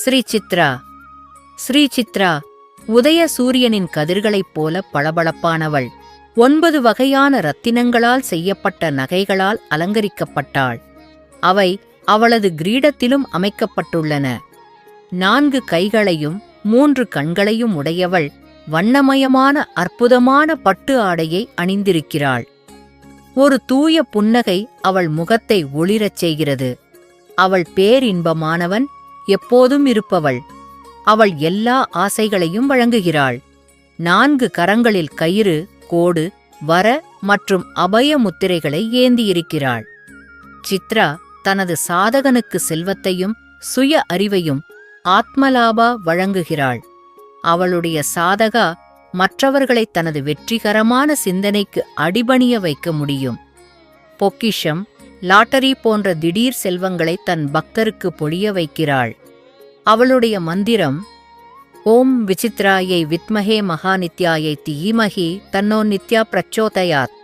ஸ்ரீ சித்ரா ஸ்ரீ சித்ரா உதய சூரியனின் கதிர்களைப் போல பளபளப்பானவள். ஒன்பது வகையான ரத்தினங்களால் செய்யப்பட்ட நகைகளால் அலங்கரிக்கப்பட்டாள். அவை அவளது கிரீடத்திலும் அமைக்கப்பட்டுள்ளன. நான்கு கைகளையும் மூன்று கண்களையும் உடையவள் வண்ணமயமான அற்புதமான பட்டு ஆடையை அணிந்திருக்கிறாள். ஒரு தூய புன்னகை அவள் முகத்தை ஒளிரச் செய்கிறது. அவள் பேரின்பமானவன் எப்போதும் இருப்பவள். அவள் எல்லா ஆசைகளையும் வழங்குகிறாள். நான்கு கரங்களில் கயிறு கோடு வர மற்றும் அபய முத்திரைகளை ஏந்தியிருக்கிறாள். சித்ரா தனது சாதகனுக்கு செல்வத்தையும் சுய அறிவையும் ஆத்மலாபா வழங்குகிறாள். அவளுடைய சாதகா மற்றவர்களை தனது வெற்றிகரமான சிந்தனைக்கு அடிபணிய வைக்க முடியும். பொக்கிஷம் லாட்டரி போன்ற திடீர் செல்வங்களை தன் பக்தருக்கு பொழிய வைக்கிறாள். அவளுடைய மந்திரம் ஓம் விசித்ராயை வித்மகே மகாநித்யாயை தீமகி தன்னோ நித்யா பிரச்சோதயாத்.